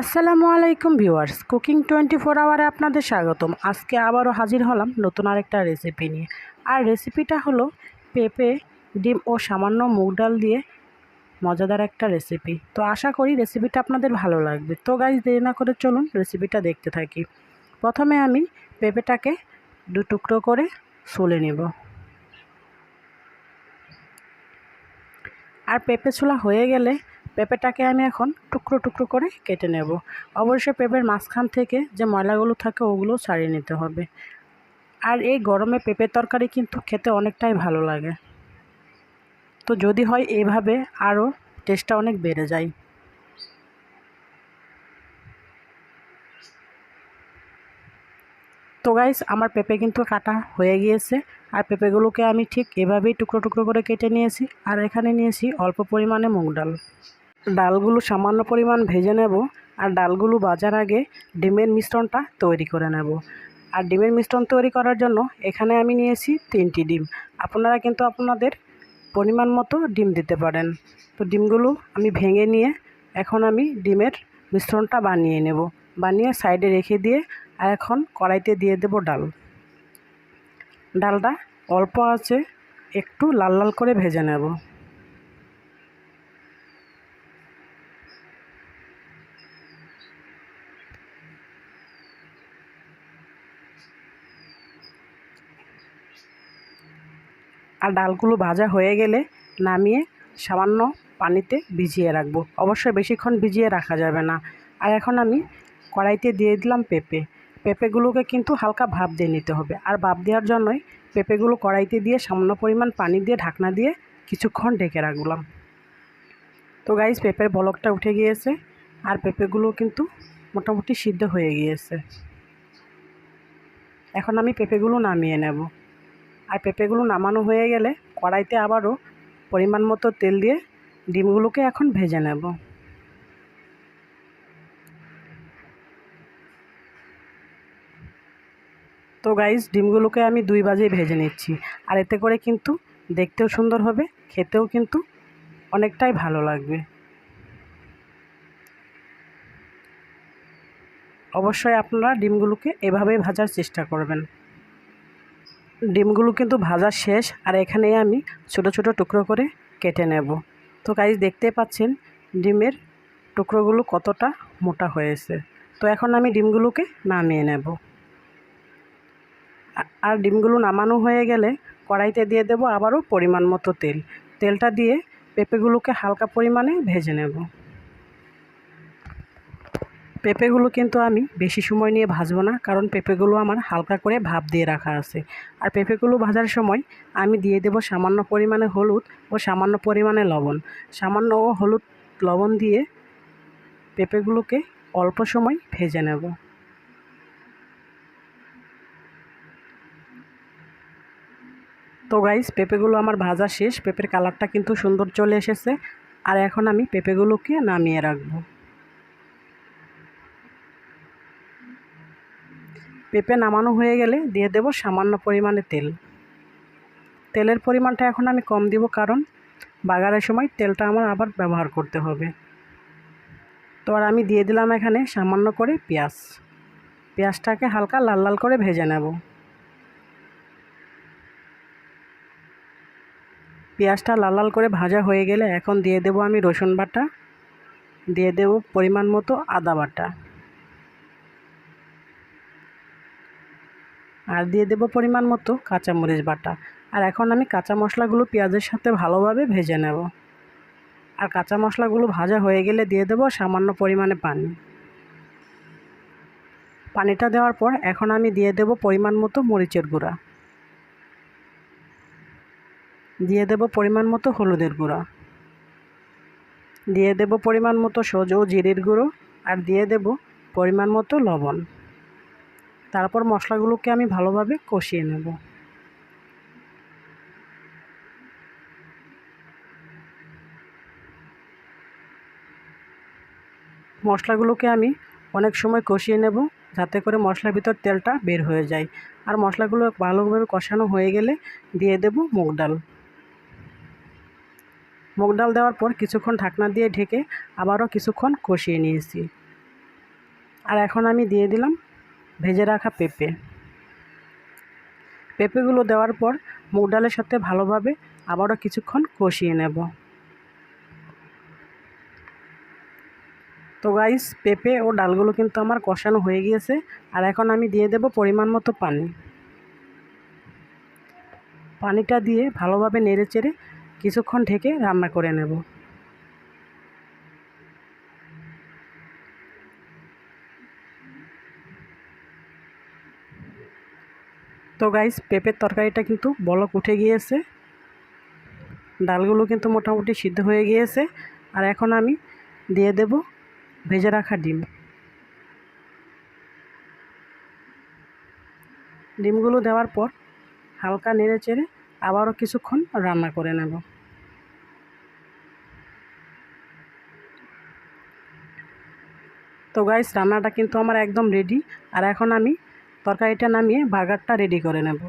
আসসালামু আলাইকুম viewers. Cooking twenty four আওয়ারে আপনাদের স্বাগতম। আজকে আবারও হাজির হলাম নতুন আরেকটা রেসিপি নিয়ে। আর রেসিপিটা হলো পেঁপে, ডিম ও সামান্য মুগ ডাল দিয়ে মজাদার একটা রেসিপি তো আশা করি রেসিপিটা আপনাদের ভালো লাগবে। তো গাইজ দেরি না করে চলুন রেসিপিটা দেখতে থাকি। প্রথমে আমি পেঁপেটাকে দু টুকরো করে সুলে নেব। আর পেঁপে ছোলা হয়ে গেলে পেঁপেটাকে আমি এখন টুকরো টুকরো করে কেটে নেব। অবশ্যই পেঁপের মাঝখান থেকে যে ময়লাগুলো থাকে ওগুলো ছাড়িয়ে নিতে হবে। আর এই গরমে পেঁপের তরকারি কিন্তু খেতে অনেকটাই ভালো লাগে। তো যদি হয় এইভাবে আরও টেস্টটা অনেক বেড়ে যায়। তো গাইস, আমার পেঁপে কিন্তু কাটা হয়ে গিয়েছে। আর পেঁপেগুলোকে আমি ঠিক এভাবেই টুকরো টুকরো করে কেটে নিয়েছি। আর এখানে নিয়েছি অল্প পরিমাণে মুগ ডাল। ডালগুলো সামান্য পরিমাণ ভেজে নেব আর ডালগুলো বাজার আগে ডিমের মিশ্রণটা তৈরি করে নেব। আর ডিমের মিশ্রণ তৈরি করার জন্য এখানে আমি নিয়েছি তিনটি ডিম। আপনারা কিন্তু আপনাদের পরিমাণ মতো ডিম দিতে পারেন। তো ডিমগুলো আমি ভেঙে নিয়ে এখন আমি ডিমের মিশ্রণটা বানিয়ে নেব। বানিয়ে সাইডে রেখে দিয়ে আর এখন কড়াইতে দিয়ে দেব ডাল। ডালটা অল্প আছে, একটু লাল লাল করে ভেজে নেব। আর ডালগুলো ভাজা হয়ে গেলে নামিয়ে সামান্য পানিতে ভিজিয়ে রাখব। অবশ্যই বেশিক্ষণ ভিজিয়ে রাখা যাবে না। আর এখন আমি কড়াইতে দিয়ে দিলাম পেঁপে। পেঁপেগুলোকে কিন্তু হালকা ভাপ দিয়ে নিতে হবে। আর ভাপ দেওয়ার জন্যই পেঁপেগুলো কড়াইতে দিয়ে সামান্য পরিমাণ পানি দিয়ে ঢাকনা দিয়ে কিছুক্ষণ ঢেকে রাখলাম। তো গাইজ পেঁপের বলকটা উঠে গিয়েছে আর পেঁপেগুলো কিন্তু মোটামুটি সিদ্ধ হয়ে গিয়েছে। এখন আমি পেঁপেগুলো নামিয়ে নেব। আর পেঁপেগুলো নামানো হয়ে গেলে কড়াইতে আবারও পরিমাণ মতো তেল দিয়ে ডিমগুলোকে এখন ভেজে নেব। তো গাইস ডিমগুলোকে আমি দুই বাজে ভেজে নিচ্ছি। আর এতে করে কিন্তু দেখতেও সুন্দর হবে, খেতেও কিন্তু অনেকটাই ভালো লাগবে। অবশ্যই আপনারা ডিমগুলোকে এভাবেই ভাজার চেষ্টা করবেন। ডিমগুলো কিন্তু ভাজা শেষ, আর এখানে আমি ছোট ছোট টুকরো করে কেটে নেব। তো গাইজ দেখতে পাচ্ছেন ডিমের টুকরোগুলো কতটা মোটা হয়েছে। তো এখন আমি ডিমগুলোকে নামিয়ে নেব। আর ডিমগুলো নামানো হয়ে গেলে কড়াইতে দিয়ে দেব আবারও পরিমাণ মতো তেল। তেলটা দিয়ে পেঁপেগুলোকে হালকা পরিমাণে ভেজে নেব। পেঁপেগুলো কিন্তু আমি বেশি সময় নিয়ে ভাজবো না, কারণ পেঁপেগুলো আমার হালকা করে ভাপ দিয়ে রাখা আছে। আর পেঁপেগুলো ভাজার সময় আমি দিয়ে দেব সামান্য পরিমাণে হলুদ ও সামান্য পরিমাণে লবণ। সামান্য ও হলুদ লবণ দিয়ে পেঁপেগুলোকে অল্প সময় ভেজে নেব। তো গাইস পেঁপেগুলো আমার ভাজা শেষ, পেঁপের কালারটা কিন্তু সুন্দর চলে এসেছে। আর এখন আমি পেঁপেগুলোকে নামিয়ে রাখব। পেঁপে নামানো হয়ে গেলে দিয়ে দেব সামান্য পরিমাণে তেল। তেলের পরিমাণটা এখন আমি কম দিব কারণ বাগারের সময় তেলটা আমার আবার ব্যবহার করতে হবে। তো আর আমি দিয়ে দিলাম এখানে সামান্য করে পেঁয়াজ। পেঁয়াজটাকে হালকা লাল লাল করে ভেজে নেব। পেঁয়াজটা লাল লাল করে ভাজা হয়ে গেলে এখন দিয়ে দেব আমি রসুন বাটা। দিয়ে দেব পরিমাণ মতো আদা বাটা। আর দিয়ে দেব পরিমাণ মতো কাঁচামরিচ বাটা। আর এখন আমি কাঁচা মশলাগুলো পেঁয়াজের সাথে ভালোভাবে ভেজে নেব। আর কাঁচা মশলাগুলো ভাজা হয়ে গেলে দিয়ে দেব সামান্য পরিমাণে পানি। পানিটা দেওয়ার পর এখন আমি দিয়ে দেব পরিমাণ মতো মরিচের গুঁড়া। দিয়ে দেব পরিমাণ মতো হলুদের গুঁড়া। দিয়ে দেব পরিমাণ মতো সজ ও জিরের গুঁড়ো। আর দিয়ে দেব পরিমাণ মতো লবণ। তারপর মশলাগুলোকে আমি ভালোভাবে কষিয়ে নেব। মশলাগুলোকে আমি অনেক সময় কষিয়ে নেব যাতে করে মশলার ভিতর তেলটা বের হয়ে যায়। আর মশলাগুলো ভালোভাবে কষানো হয়ে গেলে দিয়ে দেব মুগ ডাল। মুগ ডাল দেওয়ার পর কিছুক্ষণ ঢাকনা দিয়ে ঢেকে আবারও কিছুক্ষণ কষিয়ে নিয়েছি। আর এখন আমি দিয়ে দিলাম ভেজে রাখা পেঁপে। পেঁপেগুলো দেওয়ার পর মুগ ডালের সাথে ভালোভাবে আবারও কিছুক্ষণ কষিয়ে নেব। তো গাইস পেঁপে ও ডালগুলো কিন্তু আমার কষানো হয়ে গিয়েছে আর এখন আমি দিয়ে দেব পরিমাণ মতো পানি। পানিটা দিয়ে ভালোভাবে নেড়ে চেড়ে কিছুক্ষণ ঢেকে রান্না করে নেব। তো গাইস পেঁপের তরকারিটা কিন্তু বলক উঠে গিয়েছে। ডালগুলো কিন্তু মোটামুটি সিদ্ধ হয়ে গিয়েছে। আর এখন আমি দিয়ে দেব ভেজে রাখা ডিম। ডিমগুলো দেওয়ার পর হালকা নেড়ে চেড়ে আবারও কিছুক্ষণ রান্না করে নেব। তো গাইস রান্নাটা কিন্তু আমার একদম রেডি আর এখন আমি তরকারিটা নামিয়ে বার্গারটা রেডি করে নেব।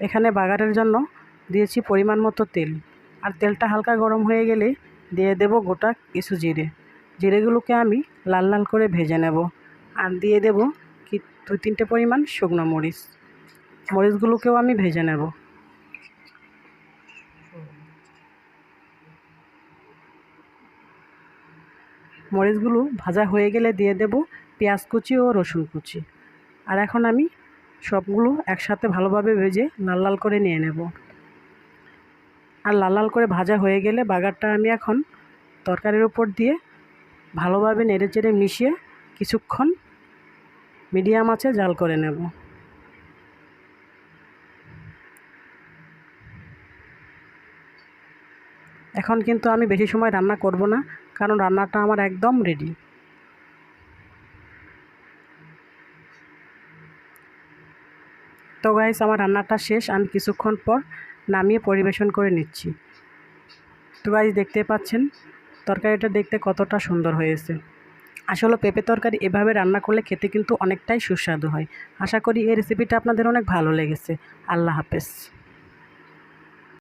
এখানে বাগারের জন্য দিয়েছি পরিমাণ মতো তেল। আর তেলটা হালকা গরম হয়ে গেলে দিয়ে দেব গোটা কিছু জিরে। জিরেগুলোকে আমি লাল লাল করে ভেজে নেব। আর দিয়ে দেব কি, দুই তিনটে পরিমাণ শুকনো মরিচ। মরিচগুলোকেও আমি ভেজে নেব। মরিচগুলো ভাজা হয়ে গেলে দিয়ে দেব পেঁয়াজ কুচি ও রসুন কুচি। আর এখন আমি সবগুলো একসাথে ভালোভাবে ভেজে লাল লাল করে নিয়ে নেব। আর লাল লাল করে ভাজা হয়ে গেলে বাগারটা আমি এখন তরকারির উপর দিয়ে ভালোভাবে নেড়ে চেড়ে মিশিয়ে কিছুক্ষণ মিডিয়াম আছে জাল করে নেব। এখন কিন্তু আমি বেশি সময় রান্না করব না, কারণ রান্নাটা আমার একদম রেডি তো গাইস আমার রান্নাটা শেষ, আমি কিছুক্ষণ পর নামিয়ে পরিবেশন করে নিচ্ছি। তো গাইস দেখতে পাচ্ছেন, তরকারিটা দেখতে কতটা সুন্দর হয়েছে। আসলে পেঁপে তরকারি এভাবে রান্না করলে খেতে কিন্তু অনেকটাই সুস্বাদু হয়। আশা করি এই রেসিপিটা আপনাদের অনেক ভালো লেগেছে। আল্লাহ হাফেজ।